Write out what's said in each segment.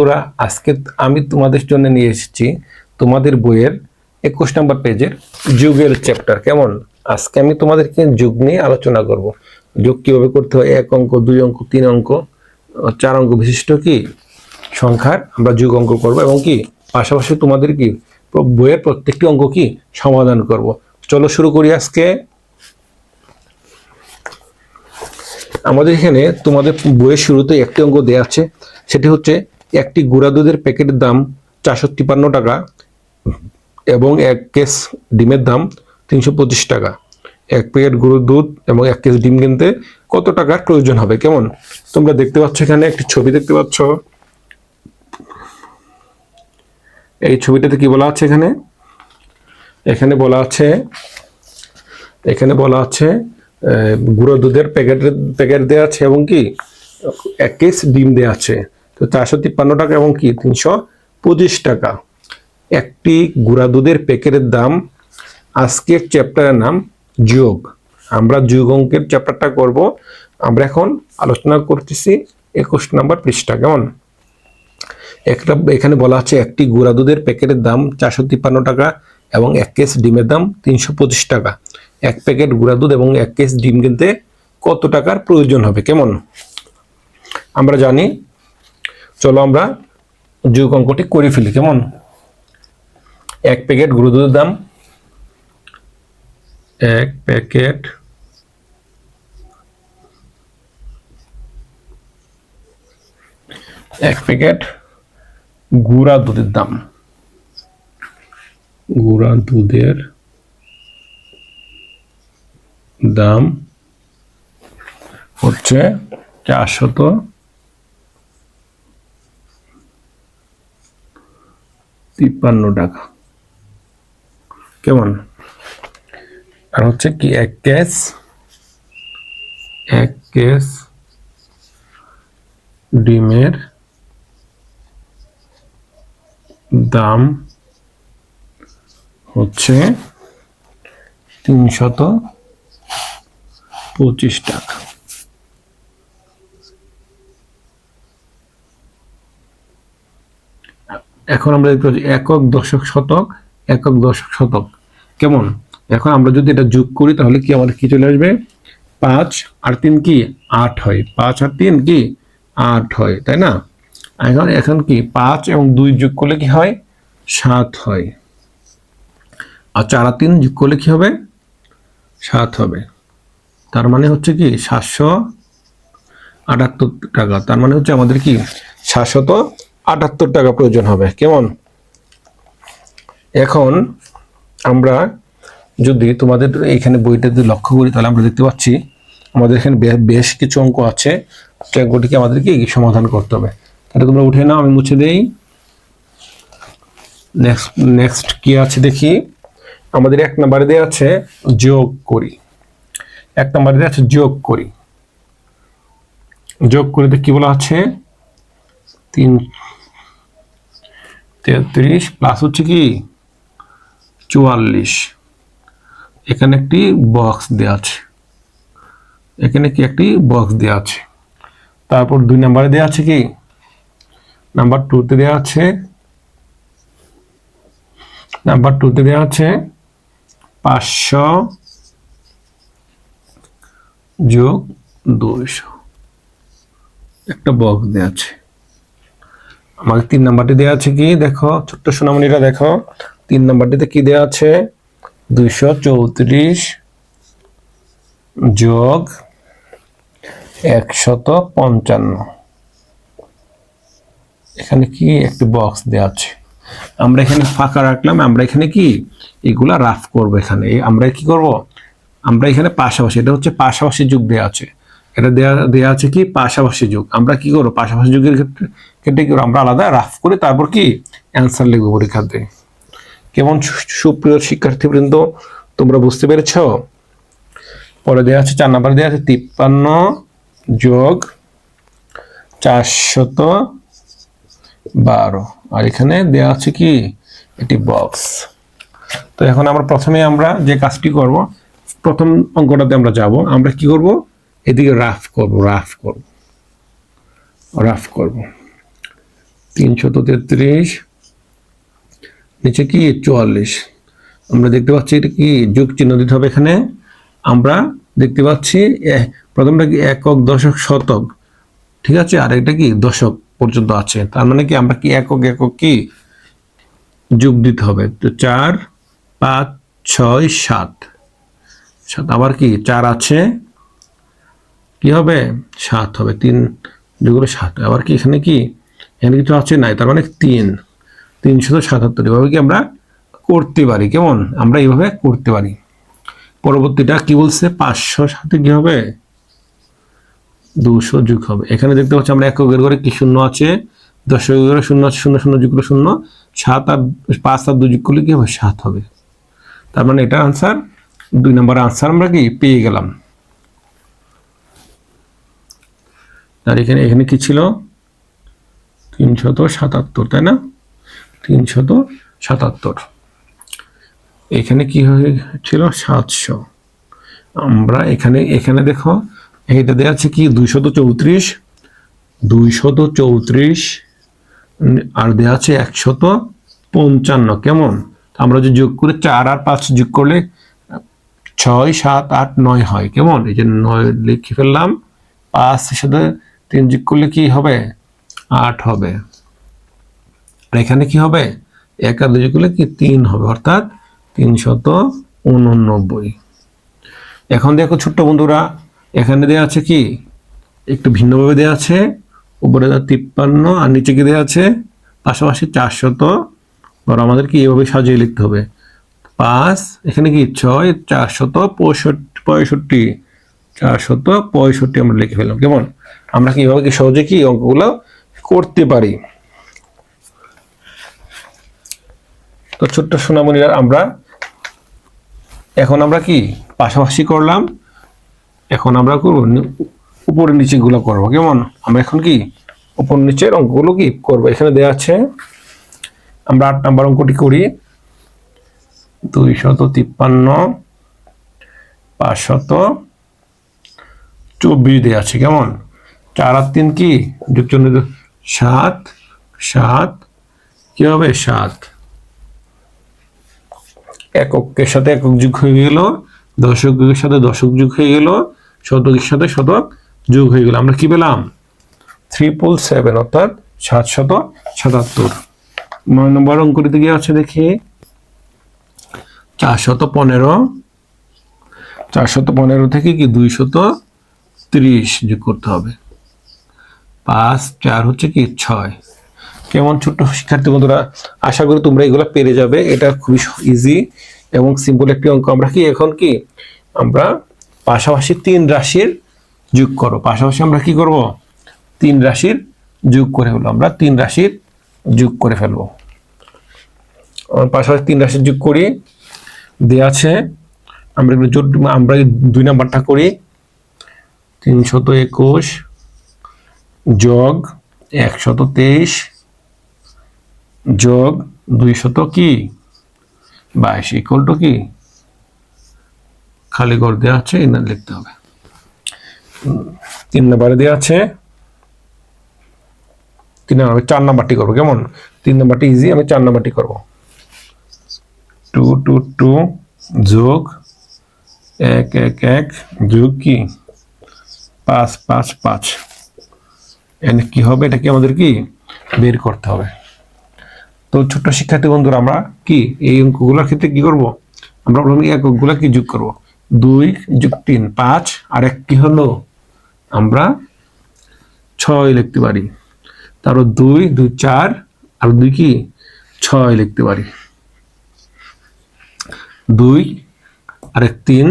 তোরা আজকে আমি তোমাদের জন্য নিয়ে এসেছি তোমাদের বইয়ের একুশ নম্বর পেজের যুগের চ্যাপ্টার কেমন? আজকে আমি তোমাদেরকে যুগ নিয়ে আলোচনা করব। যোগ কীভাবে করতে হয়? এক অঙ্ক, দুই অঙ্ক, তিন অঙ্ক, চার অঙ্ক বিশিষ্ট কি? সংখ্যার আমরা যুগ অঙ্ক করব এবং কি? পাশাপাশি তোমাদের কি বইয়ের প্রত্যেকটি অঙ্ক কি সমাধান করব। চলো শুরু করি আজকে। আমাদের এখানে তোমাদের বইয়ের শুরুতে একটি অঙ্ক দেওয়া আছে। সেটি হচ্ছে একটি গুঁড়া দুধের প্যাকেটের দাম চারশো তিপ্পান্ন টাকা এবং এক কেস ডিমের দাম তিনশো পঁচিশ টাকা। এক প্যাকেট গরুর দুধ এবং এক কেস ডিম কিনতে কত টাকার প্রয়োজন হবে? কেমন? তোমরা দেখতে পাচ্ছ এখানে একটি ছবি দেখতে পাচ্ছ। এই ছবিটাতে কি বলা আছে এখানে? এখানে বলা আছে, এখানে বলা আছে গুঁড়ো দুধের প্যাকেটের, প্যাকেট দেওয়া আছে এবং কি? এক কেস ডিম দেওয়া আছে। তো চারশো তিপ্পান্ন টাকা এবং কি? তিনশো পঁচিশ টাকা। একটি গুঁড়া দুধের প্যাকেটের দাম, আজকের চ্যাপ্টারের নাম যোগ। আমরা যোগ অঙ্কের চ্যাপ্টারটা করব। আমরা এখন আলোচনা করতেছি একুশ নম্বর পৃষ্ঠা। কেমন? একটা এখানে বলা আছে একটি গুঁড়া দুধের প্যাকেটের দাম চারশো তিপ্পান্ন টাকা এবং এক কেস ডিমের দাম তিনশো পঁচিশ টাকা। এক প্যাকেট গুঁড়া দুধ এবং এক কেস ডিম কিনতে কত টাকার প্রয়োজন হবে? কেমন? আমরা জানি চলো আমরা যোগ অঙ্কটি করে ফেলি, কেমন? এক প্যাকেট গুঁড়ো দুধের দাম। এক প্যাকেট এক প্যাকেট গুঁড়া দুধের দাম। গুঁড়া দুধের দাম হচ্ছে চারশত তিপ্পান্ন টাকা। কেমন? আর হচ্ছে কি এক কেস? এক কেস ডিমের দাম হচ্ছে তিনশত পঁচিশ টাকা। এখন আমরা দেখতে পাচ্ছি একক দশক শতক, একক দশক শতক। কেমন? এখন আমরা যদি এটা যোগ করি, তাহলে কি আমাদের কি চলে আসবে? পাঁচ আর তিন কি? আট হয়। পাঁচ আর তিন কি? আট হয়, তাই না? এখন এখন কি? পাঁচ এবং দুই যোগ করলে কি হয়? সাত হয়। আর চার আর তিন যোগ করলে কি হবে? সাত হবে। তার মানে হচ্ছে কি? সাতশো আটাত্তর টাকা। তার মানে হচ্ছে আমাদের কি? সাতশত আটাত্তর টাকা প্রয়োজন হবে। কেমন? এখন আমরা যদি তোমাদের এখানে বইটা যদি লক্ষ্য করি, তাহলে আমরা দেখতে পাচ্ছি আমাদের এখানে বেশ কিছু অঙ্ক আছে। অঙ্কটিকে আমাদেরকে সমাধান করতে হবে। তাহলে তোমরা উঠে নাও, আমি মুছে দেই। নেক্সট নেক্সট কি আছে দেখি? আমাদের এক নাম্বারে দেওয়া আছে, যোগ করি। এক নাম্বারে দেওয়া আছে, যোগ করি। যোগ করে দেখ কি বলা আছে? তিন তেত্রিশ প্লাস হচ্ছে কি? চুয়াল্লিশ। এখানে একটি বক্স দেওয়া আছে। এখানে কি একটি বক্স দেওয়া আছে? তারপর দুই নাম্বারে দেওয়া আছে কি? নাম্বার টুতে দেওয়া আছে। নাম্বার টুতে দেওয়া আছে পাঁচশো যোগ দুইশো। একটা বক্স দেওয়া আছে। আমাকে তিন নাম্বারটি দেওয়া আছে কি? দেখো, ছোট্ট সোনামণিরা দেখো। তিন নাম্বারটিতে কি দেওয়া আছে? দুইশো চৌত্রিশ যোগ একশত পঞ্চান্ন। এখানে কি? একটি বক্স দেওয়া আছে। আমরা এখানে ফাঁকা রাখলাম। আমরা এখানে কি? এগুলা রাফ করব এখানে। আমরা কি করব? আমরা এখানে পাশাপাশি, এটা হচ্ছে পাশাপাশি যুগ দেওয়া আছে। এটা দেওয়া দেওয়া আছে কি? পাশাপাশি যুগ। আমরা কি করব? পাশাপাশি যুগের ক্ষেত্রে ক্ষেত্রে কি আমরা আলাদা রাফ করে তারপর কি? অ্যান্সার লিখব পরীক্ষাতে কেমন সুপ্রিয় শিক্ষার্থীবৃন্দ, তোমরা বুঝতে পেরেছ? পরে দেওয়া আছে, চার নাম্বার দেওয়া আছে, তিপ্পান্ন যোগ চারশত বারো। আর এখানে দেওয়া আছে কি? এটি বক্স তো এখন আমরা প্রথমে আমরা যে কাজটি করব, প্রথম অঙ্কটাতে আমরা যাব। আমরা কি করব? এদিকে রাফ করব রাফ করব রাফ করব। তিনশত তেত্রিশ, নিচে কি? চুয়াল্লিশ। আমরা দেখতে পাচ্ছি এটা কি? যোগ চিহ্ন দিতে হবে এখানে। আমরা দেখতে পাচ্ছি প্রথমটা কি? একক দশক শতক। ঠিক আছে? আর এটা কি? দশক পর্যন্ত আছে। তার মানে কি? আমরা কি একক একক কি? যোগ দিতে হবে। তো চার, পাঁচ, ছয়, সাত। সাত আবার কি? চার আছে। কি হবে? সাত হবে। তিন যেগুলো সাত। আবার কি এখানে কি? এখানে কিছু আছে নাই তার মানে তিন। তিনশত সাতাত্তর। এভাবে কি আমরা করতে পারি? কেমন? আমরা এইভাবে করতে পারি। পরবর্তীটা কি বলছে? পাঁচশো সাথে কি হবে? দুশো যুগ হবে। এখানে দেখতে পাচ্ছি আমরা এককের ঘরে কি শূন্য আছে? দশকের ঘরে শূন্য আছে, শূন্য শূন্য যুগ শূন্য। সাত আর পাঁচ আর দুই যুগ করলে কি হবে? সাত হবে। তার মানে এটা আনসার দুই নম্বর আনসার আমরা কি পেয়ে গেলাম। আর এখানে এখানে কি ছিল? তিনশত সাতাত্তর, তাই না? তিনশত সাতাত্তর। এখানে কি হয়েছিল সাতশো। আমরা এখানে এখানে দেখো, এইটা দেওয়া আছে কি? দুইশত চৌত্রিশ। দুইশত চৌত্রিশ আর দেওয়া আছে একশত পঞ্চান্ন। কেমন? আমরা যে যোগ করে চার আর পাঁচ যোগ করলে ছয়, সাত, আট, নয় হয়। কেমন? এই যে নয় লিখে ফেললাম। পাঁচের সাথে তিন যোগ করলে কি হবে? আট হবে। আর এখানে কি হবে? এক আর দুই করলে কি? তিন হবে। অর্থাৎ তিনশত উননব্বই। এখন দেখো ছোট্ট বন্ধুরা, এখানে দেওয়া আছে কি? একটু ভিন্নভাবে দেওয়া আছে। উপরে তিপ্পান্ন আর নিচে কি দেওয়া আছে? পাশাপাশি চারশত। ধরো আমাদের কি এভাবে সাজিয়ে লিখতে হবে। পাঁচ, এখানে কি? ছয়, চারশত পঁয়ষট্টি পঁয়ষট্টি। চারশত পঁয়ষট্টি আমরা লিখে ফেললাম। কেমন? আমরা কি এভাবে কি সহজে কি অঙ্কগুলো করতে পারি? তো ছোট্ট সোনামণিরা, আমরা এখন আমরা কি পাশাপাশি করলাম? এখন আমরা করব উপরে নিচে গুলো করব, কেমন? আমরা এখন কি উপর নিচের অঙ্কগুলো কি করব? এখানে দেওয়া আছে, আমরা আট নাম্বার অঙ্কটি করি। দুইশত তিপ্পান্ন, পাঁচশত চব্বিশ দেওয়া আছে, কেমন? চার আর তিন কি? যুগচন্দ্র সাত সাত। কি হবে? সাত। এককের সাথে একক যুগ হয়ে গেল, দশকের সাথে দশক যুগ হয়ে গেল, শতকের সাথে শতক যুগ হয়ে গেল। আমরা কি পেলাম? ট্রিপল সেভেন অর্থাৎ সাতশত সাতাত্তর। নয় নম্বর অঙ্কটিতে গিয়ে আছে দেখি? চারশত পনেরো। চারশত পনেরো থেকে কি দুইশত ত্রিশ যোগ করতে হবে। পাঁচ, চার হচ্ছে কি ছয়। কেমন ছোট্ট শিক্ষার্থী বন্ধুরা, আশা করি তোমরা এগুলো পেরে যাবে। এটা খুবই ইজি এবং সিম্পল একটি অঙ্ক। আমরা কি এখন কি? আমরা পাশাপাশি তিন রাশির যোগ করো পাশাপাশি আমরা কি করব? তিন রাশির যোগ করে ফেলব। আমরা তিন রাশির যোগ করে ফেলব। পাশাপাশি তিন রাশির যোগ করি। দেয়া আছে, আমরা আমরা দুই নাম্বারটা করি, তিনশত একুশ যোগ একশত তেইশ, যোগ দুইশত কি? বাইশ ইকুয়াল টু কি? খালি ঘর দেওয়া আছে এখানে লিখতে হবে। তিন নাম্বারে দেওয়া আছে, তিন নাম্বার চার নাম্বারটি করব, কেমন? তিন নাম্বারটি ইজি আমি চার নাম্বারটি করব। টু টু টু যোগ এক এক এক, যোগ কি? পাঁচ পাঁচ পাঁচ। কি হবে? এটা কি আমাদের কি? বের করতে হবে। তো ছোট্ট শিক্ষার্থী বন্ধুরা, আমরা কি এই অঙ্কগুলোর ক্ষেত্রে কি করব? আমরা প্রথমে এককগুলো কি যোগ করব? দুই যোগ তিন, পাঁচ, আর এক কি হলো? আমরা ছয় লিখতে পারি। তারপর দুই দুই, চার, আর দুই কি? ছয় লিখতে পারি। দুই, আর এক তিন,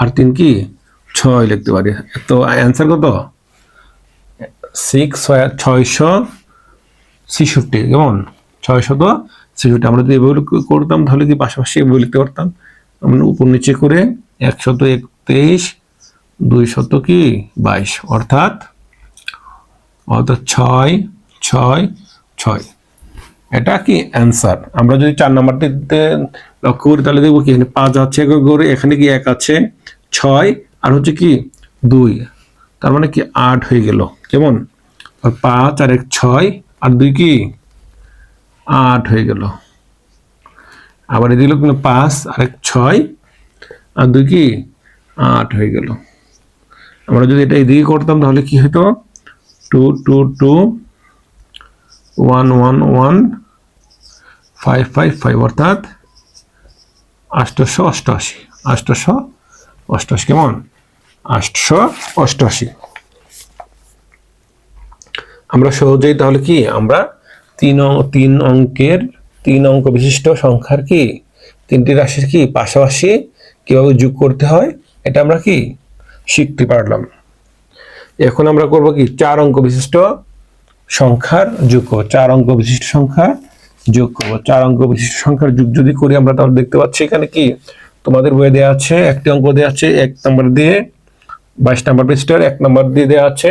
আর তিন কি? ছয় লিখতে পারি। তো অ্যান্সার কত? সিক্স ছয়শো ছেষট্টি কেমন ছয়শত ছেষট্টি, আমরা যদি এভাবে করতাম, তাহলে কি পাশাপাশি এভাবে লিখতে পারতাম? আমরা উপর নিচে করে একশত একতেইশ দুইশত কি? বাইশ, অর্থাৎ অর্থাৎ ছয় ছয় ছয়। এটা কি অ্যান্সার আমরা যদি চার নাম্বারটিতে লক্ষ্য করি, তাহলে দেখব কি এখানে পাঁচ আছে করে এখানে কি এক আছে? ছয়, আর হচ্ছে কি দুই। তার মানে কি আট হয়ে গেল। কেমন? পাঁচ আর এক ছয়, আর দুই কি? আট হয়ে গেল। আবার এদিকে কিন্তু পাঁচ আর এক ছয়, আর দুই কি? আট হয়ে গেল। আমরা যদি এটা এদিকে করতাম তাহলে কি হতো? Two two two, one one one, five five five, অর্থাৎ আষ্টশো অষ্টআশি। আষ্টশো অষ্টআশি, কেমন? আটশো অষ্টআশি। আমরা সহজেই তাহলে কি, আমরা তিন তিন অঙ্কের, তিন অঙ্ক বিশিষ্ট সংখ্যার কি, তিনটি রাশির কি পাশাপাশি কীভাবে যোগ করতে হয়, এটা আমরা কি শিখতে পারলাম। এখন আমরা করব কি, চার অঙ্ক বিশিষ্ট সংখ্যার যোগ করব। চার অঙ্ক বিশিষ্ট সংখ্যা যোগ করব। চার অঙ্ক বিশিষ্ট সংখ্যার যোগ যদি করি, আমরা তাহলে দেখতে পাচ্ছি এখানে কি, তোমাদের বইয়ে দেওয়া আছে, একটি অঙ্ক দেওয়া আছে, এক নম্বর দিয়ে বাইশ নম্বর পৃষ্ঠার, এক নম্বর দিয়ে দেওয়া আছে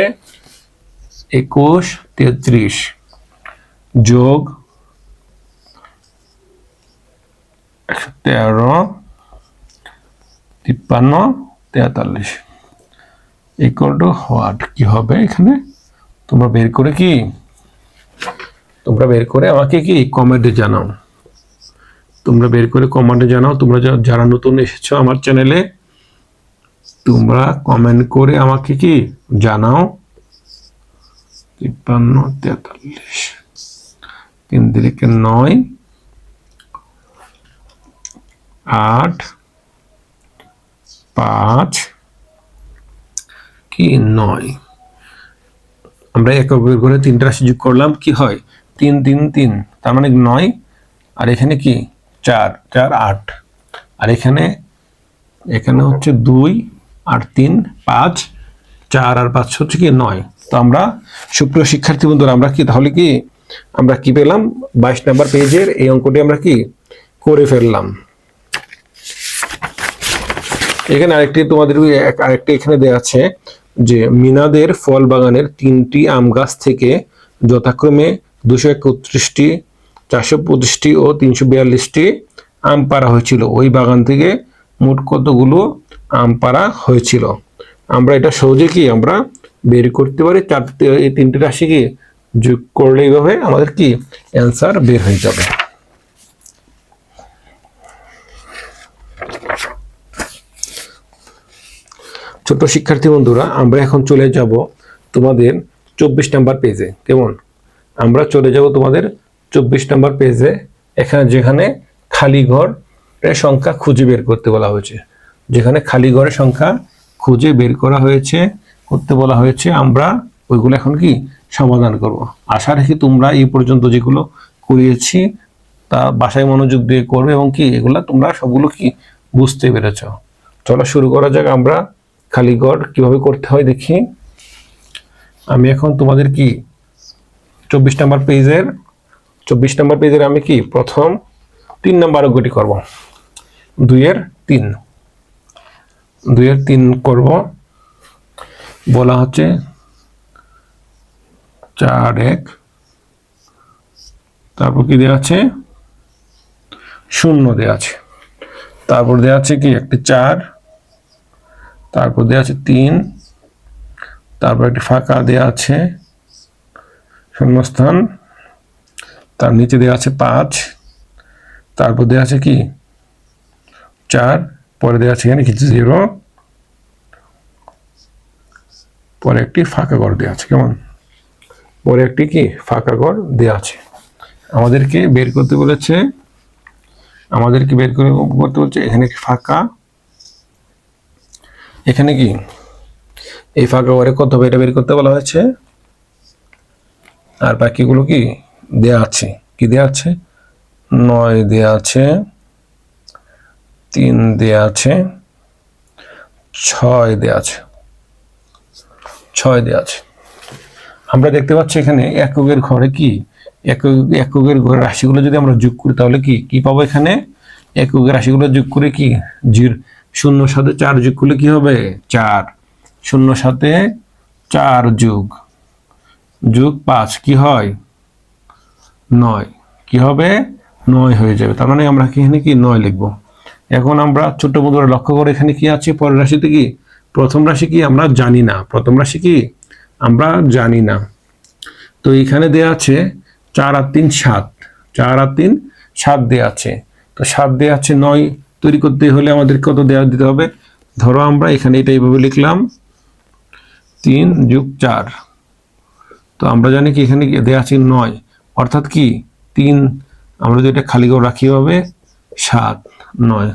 একুশ, তেত্রিশ। যোগ তেরো, তিপ্পান্ন তেতাল্লিশ ইকুয়াল টু হোয়াট কি হবে এখানে? তোমরা বের করে কি? তোমরা বের করে আমাকে কি? কমেন্টে জানাও। তোমরা বের করে কমেন্টে জানাও। তোমরা যারা নতুন এসেছ আমার চ্যানেলে তোমরা কমেন্ট করে আমাকে কি? জানাও। তিপ্পান্ন তেতাল্লিশ তিন দিকে নয় আট পাঁচ কি নয় আমরা এককের করে তিনটা রাশি যোগ করলাম কি হয় তিন তিন তিন তার মানে নয় আর এখানে কি চার চার আট আর এখানে এখানে হচ্ছে দুই আর তিন পাঁচ চার আর পাঁচ হচ্ছে কি নয় তো আমরা সুপ্রিয় শিক্ষার্থী বন্ধুরা, আমরা কি তাহলে কি আমরা কি পেলাম? বাইশ নাম্বার পেজের এই অঙ্কটি আমরা কি করে ফেললাম? এখানে আরেকটি তোমাদের আরেকটি এখানে দেওয়া আছে যে মিনাদের ফল বাগানের তিনটি আম গাছ থেকে যথাক্রমে দুশো একত্রিশটি, চারশো পঁচিশটি ও তিনশো বিয়াল্লিশটি আম পাড়া হয়েছিল। ওই বাগান থেকে মোট কতগুলো আম পাড়া হয়েছিল? আমরা এটা সহজে কি আমরা বের করতে পারি চারটে এই তিনটে রাশি কি যোগ করলে এইভাবে আমাদের কি? অ্যান্সার বের হয়ে যাবে। ছোট শিক্ষার্থী বন্ধুরা, আমরা এখন চলে যাব তোমাদের চব্বিশ নাম্বার পেজে কেমন? আমরা চলে যাব তোমাদের চব্বিশ নাম্বার পেজে এখানে যেখানে খালি ঘরের সংখ্যা খুঁজে বের করতে বলা হয়েছে। যেখানে খালি ঘরের সংখ্যা খুঁজে বের করা হয়েছে করতে বলা হয়েছে, আমরা ওইগুলো এখন কি সমাধান করব। আশা রাখি তোমরা এই পর্যন্ত যেগুলো করিয়েছি, তা বাসায় মনোযোগ দিয়ে করবে এবং কি এগুলা তোমরা সবগুলো কি বুঝতে পেরেছ। চলো শুরু করা যাক আমরা খালি ঘর কীভাবে করতে হয় দেখি। আমি এখন তোমাদের কি চব্বিশ নম্বর পেজের, চব্বিশ নম্বর পেজের আমি কি প্রথম তিন নম্বর অঙ্কটি করব। দুইয়ের তিন। দুইয়ের তিন করব। বলা হচ্ছে চার এক। তারপর কি দেওয়া আছে? শূন্য দেওয়া আছে। তারপর দেওয়া আছে কি? একটি চার। তারপর দেওয়া আছে তিন। তারপর একটি ফাঁকা দেওয়া আছে শূন্যস্থান। তার নিচে দেওয়া আছে পাঁচ। তারপর দেওয়া আছে কি? চার। পরে দেওয়া আছে এখানে কিছু জিরো। পরে একটি ফাঁকা ঘর দেওয়া আছে, কেমন? পরে একটি কি? ফাঁকা ঘর দেওয়া আছে। আমাদেরকে বের করতে বলেছে, আমাদেরকে বের করে করতে বলছে, এখানে ফাঁকা। এখানে কি? এই ফাঁকা ঘরে কত হবে এটা বের করতে বলা হয়েছে। আর বাকিগুলো কি? দেয়া আছে। কি দেয়া আছে? নয় দেয়া আছে, তিন দেয়া আছে, ছয় দেয়া আছে। ছয় দেয়া আছে। আমরা দেখতে পাচ্ছি এখানে এককের ঘরে কি? একক এককের ঘরে রাশিগুলো যদি আমরা যোগ করি তাহলে কি? কি পাবো এখানে? এককের রাশিগুলো যোগ করে কি? জির শূন্য সাথে চার যোগ করলে কি হবে? চার। শূন্য সাথে চার যোগ। যোগ পাঁচ, কি হয়? নয়। কি হবে? নয় হয়ে যাবে। তার মানে আমরা এখানে কি? নয় লিখব। এখন আমরা ছোট বন্ধুরা লক্ষ্য করে এখানে কি আছে? পরের রাশিতে কি? প্রথম রাশি কি আমরা জানি না, প্রথম রাশি কি আমরা জানি না। তো এখানে দেয়া আছে চার আর তিন সাত, চার আর তিন সাত দেওয়া আছে। তো সাত দেওয়া আছে, নয় তৈরি করতে হলে আমাদের কত দেওয়া দিতে হবে? ধরো আমরা এখানে এটা এইভাবে লিখলাম, তিন যুগ চার। তো আমরা জানি কি এখানে দেওয়া আছে নয়, অর্থাৎ কি তিন, আমরা যদি এটা খালি করে রাখি হবে, সাত, নয়।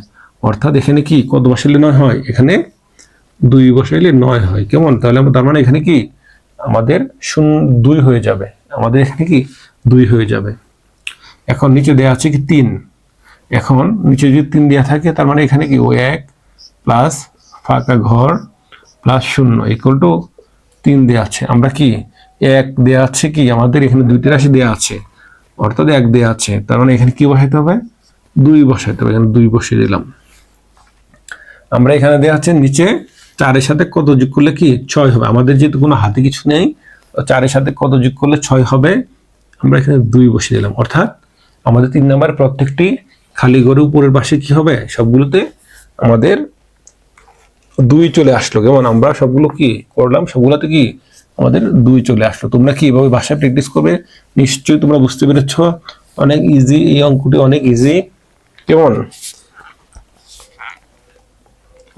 অর্থাৎ এখানে কি কত বসাইলে নয় হয়? এখানে দুই বসাইলে নয় হয়। কেমন? তাহলে তার মানে এখানে কি? আমাদের শূন্য দুই হয়ে যাবে। আমাদের এখানে কি? দুই হয়ে যাবে। এখন নিচে দেওয়া আছে কি তিন। এখন নিচে যদি তিন দেওয়া থাকে, তার মানে এখানে কি? ও এক প্লাস ফাঁকা ঘর প্লাস শূন্য ইকুয়াল টু তিন দেওয়া আছে। আমরা কি? এক দেওয়া আছে কি? আমাদের এখানে দুইটি রাশি দেওয়া আছে। অর্থাৎ এক দেওয়া আছে। তার মানে এখানে কি বসাইতে হবে? দুই বসাইতে হবে। এখানে দুই বসিয়ে দিলাম। আমরা এখানে দেওয়া আছে নিচে চারের সাথে কত যোগ করলে কি ছয় হবে? আমাদের যেহেতু কোনো হাতে কিছু নেই চারের সাথে কত যোগ করলে ছয় হবে? আমরা এখানে দুই বসিয়ে দিলাম। অর্থাৎ আমাদের তিন নাম্বার প্রত্যেকটি খালি ঘরে উপরের পাশে কি হবে? সবগুলোতে আমাদের দুই চলে আসলো। কেমন? আমরা সবগুলো কি করলাম? সবগুলোতে কি আমাদের দুই চলে আসলো। তোমরা কি এভাবে ভাষায় প্র্যাকটিস করবে? নিশ্চয়ই তোমরা বুঝতে পেরেছ। অনেক ইজি এই অঙ্কটি অনেক ইজি কেমন?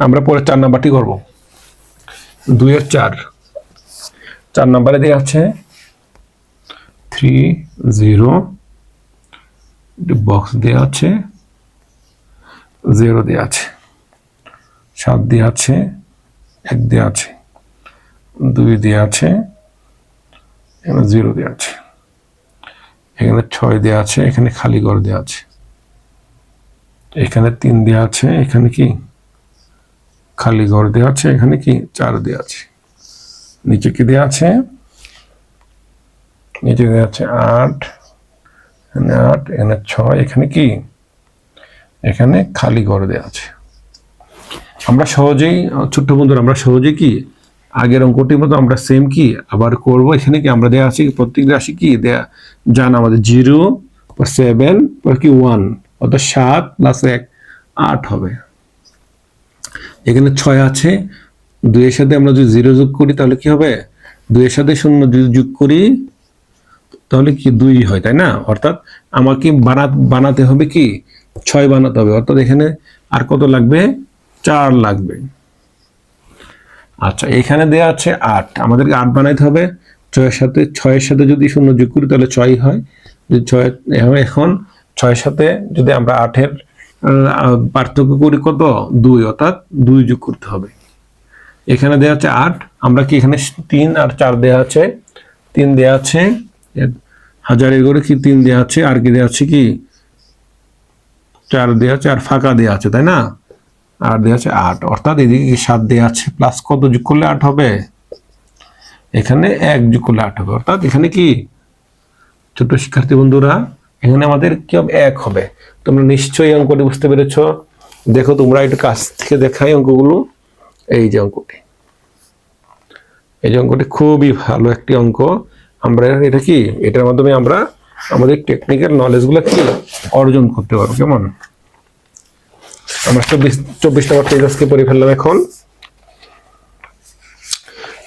আমরা পরে চার নাম্বারটি করব। দুইয়ের চার। চার নাম্বারে দেওয়া আছে থ্রি জিরো বক্স দেওয়া আছে জিরো দেওয়া আছে। সাত দেওয়া আছে, এক দেওয়া আছে, দুই দেওয়া আছে, এখানে জিরো দেওয়া আছে। এখানে ছয় দেওয়া আছে, এখানে খালি ঘর দেওয়া আছে। এখানে তিন দেওয়া আছে, এখানে কি? খালি ঘর দেওয়া আছে, এখানে কি চার দেওয়া আছে? নিচে কি দেওয়া আছে? নিচে দেওয়া আছে আট, এখানে আট, এখানে ছয়, এখানে কি? এখানে খালি ঘর দেওয়া আছে। আমরা সহজেই, ছোট্ট বন্ধুরা, আমরা সহজেই কি আগের অঙ্কটির মতো আমরা সেম কি আবার করব? এখানে কি আমরা দেওয়া আছে? প্রত্যেক রাশি কি দেয়া জান আমাদের জিরো সেভেন কি ওয়ান অর্থাৎ সাত প্লাস এক, আট হবে। এখানে ছয় আছে। দুইয়ের সাথে আমরা যদি জিরো যোগ করি, তাহলে কি হবে? দুইয়ের সাথে শূন্য যদি যোগ করি, তাহলে কি দুই হয়, তাই না? অর্থাৎ আমাকে বানা, বানাতে হবে কি? ছয় বানাতে হবে। অর্থাৎ এখানে আর কত লাগবে? চার লাগবে। আচ্ছা এখানে দেয়া আছে আট। আমাদেরকে আট বানাইতে হবে। ছয়ের সাথে ছয়ের সাথে যদি শূন্য যোগ করি, তাহলে ছয় হয়। যদি ছয়, এখন- ছয়ের সাথে যদি আমরা আটের পার্থক্য করি কত? দুই, অর্থাৎ দুই যোগ করতে হবে। এখানে দেওয়া আছে আট, আমরা কি এখানে তিন আর চার দেওয়া আছে? তিন দেওয়া আছে হাজারের করে কি তিন দেওয়া আছে? আর কি দেওয়া আছে কি? চার দেওয়া আছে আর ফাঁকা দেওয়া আছে, তাই না? আর দেওয়া আছে আট, অর্থাৎ এদিকে সাত দেওয়া আছে প্লাস কত যোগ করলে আট হবে? এখানে এক যোগ করলে আট হবে, অর্থাৎ এখানে কি? ছোট শিক্ষার্থী বন্ধুরা এখানে আমাদের কি হবে? এক হবে। তোমরা নিশ্চয়ই অঙ্কটি বুঝতে পেরেছ। দেখো তোমরা একটু কাছ থেকে দেখাই অঙ্কগুলো। এই যে অঙ্কটি। এই যে অঙ্কটি খুবই ভালো একটি অঙ্ক। আমরা এটা কি? এটার মাধ্যমে আমরা আমাদের টেকনিক্যাল নলেজগুলো কি অর্জন করতে পারব, কেমন? আমরা চব্বিশ চব্বিশ নম্বর পেজ আজকে পড়ে ফেললাম এখন।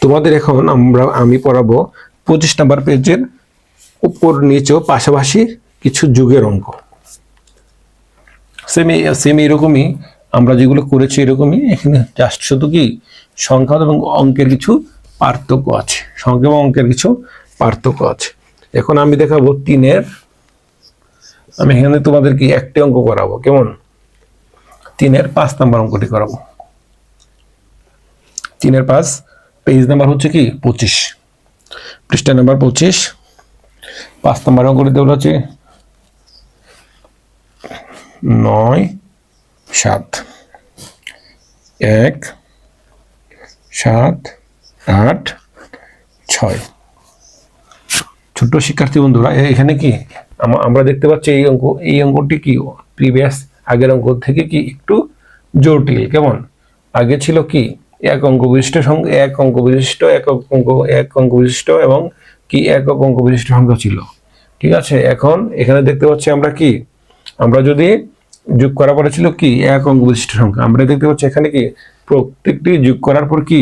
তোমাদের এখন আমরা, আমি পড়াবো পঁচিশ নাম্বার পেজের উপর নিচেও পাশাপাশি কিছু যুগের অঙ্ক। সেম সেম এরকমই আমরা যেগুলো করেছি এরকমই, এখানে জাস্ট শুধু কি সংখ্যা এবং অঙ্কের কিছু পার্থক্য আছে। সংখ্যা এবং অঙ্কের কিছু পার্থক্য আছে। এখন আমি দেখাবো তিনের। আমি এখানে তোমাদের কি একটি অঙ্ক করাবো, কেমন? তিনের পাঁচ নাম্বার অঙ্কটি করাবো। তিনের পাঁচ পেজ নাম্বার হচ্ছে কি? পঁচিশ। পৃষ্ঠা নাম্বার পঁচিশ। পাঁচ নাম্বার অঙ্কটি দেওয়া হচ্ছে নয়, সাত। এক, সাত, আট, ছয়। ছোট্ট শিক্ষার্থী বন্ধুরা এখানে কি? আম- আমরা দেখতে পাচ্ছি এই অঙ্ক, এই অঙ্কটি কি? প্রিভিয়াস আগের অঙ্ক থেকে কি একটু জটিল? কেমন? আগে ছিল কি? এক অঙ্ক বিশিষ্ট সংখ্যা এক অঙ্ক বিশিষ্ট একক অঙ্ক এক অঙ্ক বিশিষ্ট এবং কি একক অঙ্ক বিশিষ্ট সংখ্যা ছিল। ঠিক আছে, এখন এখানে দেখতে পাচ্ছি আমরা কি? আমরা যদি যোগ করার পরে ছিল কি, এক অঙ্ক বিশিষ্ট সংখ্যা। আমরা দেখতে পাচ্ছি এখানে কি, প্রত্যেকটি যোগ করার পর কি,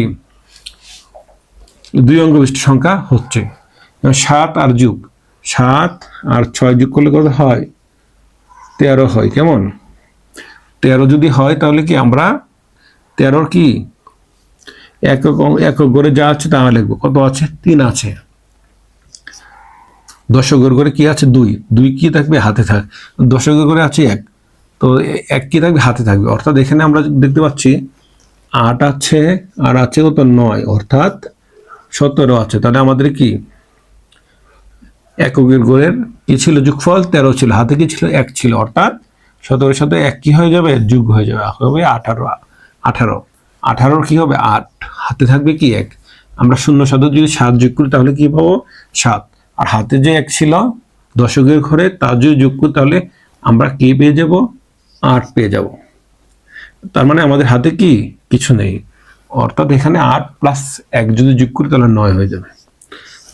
দুই অঙ্ক বিশিষ্ট সংখ্যা হচ্ছে। সাত আর যুগ। সাত আর ছয় যোগ করলে কত হয়? তেরো হয়। কেমন? তেরো যদি হয়, তাহলে কি আমরা, তেরোর কি, একক একক করে যা আছে তা লিখব। কত আছে? তিন আছে। দশকের করে কি আছে? দুই। দুই কি থাকবে? হাতে থাক দশকের করে আছে এক। তো এক কি থাকবে, হাতে থাকবে। অর্থাৎ এখানে আমরা দেখতে পাচ্ছি আট আছে, আর আছে কত? নয়। অর্থাৎ সতেরো আছে। তাহলে আমাদের কি? এককের গড়ের কি ছিল? যোগফল তেরো ছিল। হাতে কি ছিল? এক ছিল। অর্থাৎ সতেরোর সাথে এক কি হয়ে যাবে? যুগ হয়ে যাবে। হবে আঠারো। আঠারো। আঠারোর কি হবে? আট। হাতে থাকবে কি? এক। আমরা শূন্য সাথে যদি সাত যোগ করি, তাহলে কি পাবো? সাত। আর হাতে যে এক ছিল, দশকের ঘরে, তা যদি যোগ করি, তাহলে আমরা কি পেয়ে যাব? আট পেয়ে যাব। তার মানে আমাদের হাতে কি? কিছু নেই। অর্থাৎ এখানে আট প্লাস এক যদি যোগ করি তাহলে নয় হয়ে যাবে।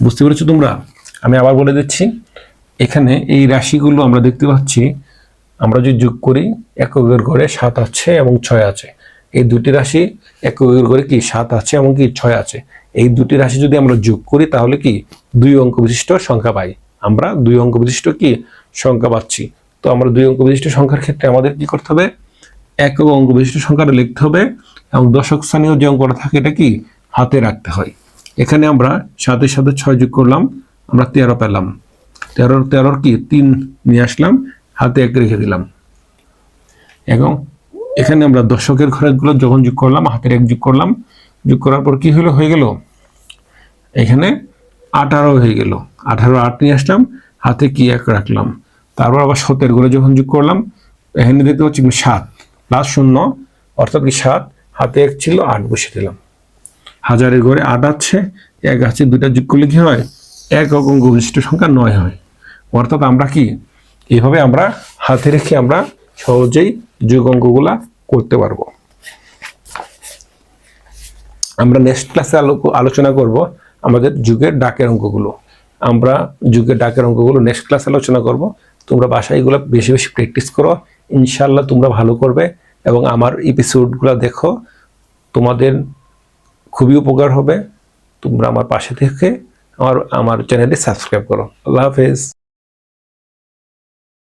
বুঝতে পেরেছ তোমরা? আমি আবার বলে দিচ্ছি, এখানে এই রাশিগুলো আমরা দেখতে পাচ্ছি, আমরা যদি যোগ করি এককের ঘরে সাত আছে এবং ছয় আছে। এই দুটি রাশি এককের ঘরে কি সাত আছে এবং কি ছয় আছে? এই দুটি রাশি যদি আমরা যোগ করি, তাহলে কি দুই অঙ্ক বিশিষ্ট সংখ্যা পাই। আমরা দুই অঙ্ক বিশিষ্ট কি সংখ্যা পাচ্ছি। তো আমরা দুই অঙ্ক বিশিষ্ট সংখ্যার ক্ষেত্রে আমাদের কি করতে হবে? একক অঙ্ক বিশিষ্ট সংখ্যাটা লিখতে হবে এবং দশক স্থানীয় যে অঙ্কটা থাকে এটা কি? হাতে রাখতে হয়। এখানে আমরা সাতের সাথে ছয় যোগ করলাম, আমরা তেরো পেলাম। তেরো তেরোর কি? তিন নিয়ে আসলাম, হাতে এক রেখে দিলাম। এবং এখানে আমরা দশকের ঘরেগুলো যখন যোগ করলাম, হাতের এক যোগ করলাম, যোগ করার পর কি হলো? হয়ে গেল? এখানে আঠারো হয়ে গেল। আঠারো আট নিয়ে আসলাম, হাতে কি এক রাখলাম? তারপর আবার সতের ঘরে যখন যোগ করলাম, এখানে দেখতে পাচ্ছি সাত? প্লাস শূন্য, অর্থাৎ কি সাত? হাতে এক ছিল, আট বসে দিলাম। হাজারের ঘরে আট আছে, এক আছে, দুইটা যোগ করলে কি হয়? এক অঙ্ক বিশিষ্ট সংখ্যা নয় হয়। অর্থাৎ আমরা কি? এইভাবে আমরা হাতে রেখে আমরা সহজেই যোগ অঙ্কগুলা করতে পারব। আমরা নেক্সট ক্লাসে আলোচনা করব আমাদের যুগের ডাকের অঙ্কগুলো। আমরা যুগের ডাকের অঙ্কগুলো নেক্সট ক্লাসে আলোচনা করব। তোমরা বাসায় এগুলো বেশি বেশি প্র্যাকটিস করো। ইনশাল্লাহ তোমরা ভালো করবে এবং আমার এপিসোডগুলো দেখো। তোমাদের খুবই উপকার হবে। তোমরা আমার পাশে থেকে আমার আমার চ্যানেলে সাবস্ক্রাইব করো। আল্লাহ হাফেজ।